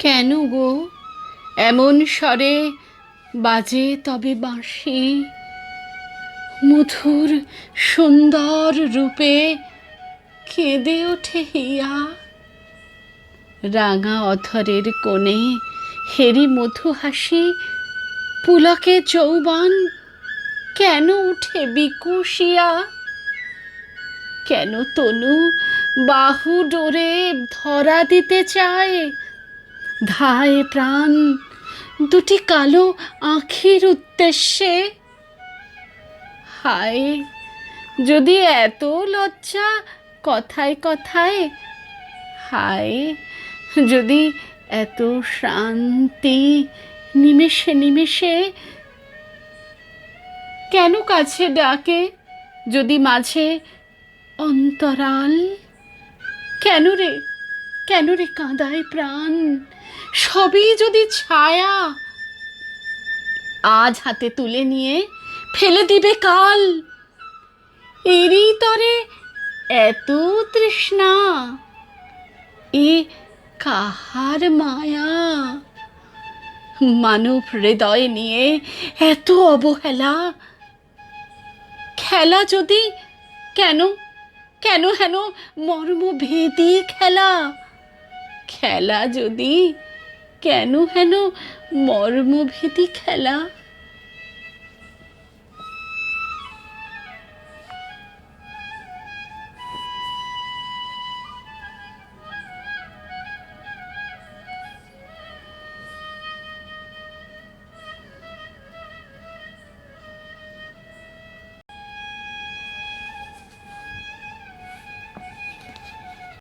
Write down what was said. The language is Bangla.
কেন গো? এমন স্বরে বাজে তবে বাঁশি। মধুর, সুন্দর রূপে কেঁদে ওঠে হিয়া। রাঙা অথরের কোণে হেরি মধু হাসি। পুলকে চৌবান কেন উঠে বিকুশিয়া কেন তনু বাহু ডোরে ধরা দিতে চায়? ধায় প্রাণ, দুটি কালো আখির উদ্দেশ্যে। হায়, যদি এত লজ্জা কথায় কথায়, হায়, যদি এত শান্তি নিমেষে নিমেষে। কেন কাছে ডাকে যদি মাঝে অন্তরাল? কেন রে কেন রে কাঁদায় প্রাণ? সবই যদি ছায়া আজ হাতে তুলে নিয়ে ফেলে দিবে কাল। এরই তরে এত তৃষ্ণা, এ কাহার মায়া? মানব হৃদয় নিয়ে এত অবহেলা। খেলা যদি কেন কেন হেন মর্মভেদী খেলা? খেলা যদি কেন হেন মর্মভেদী খেলা?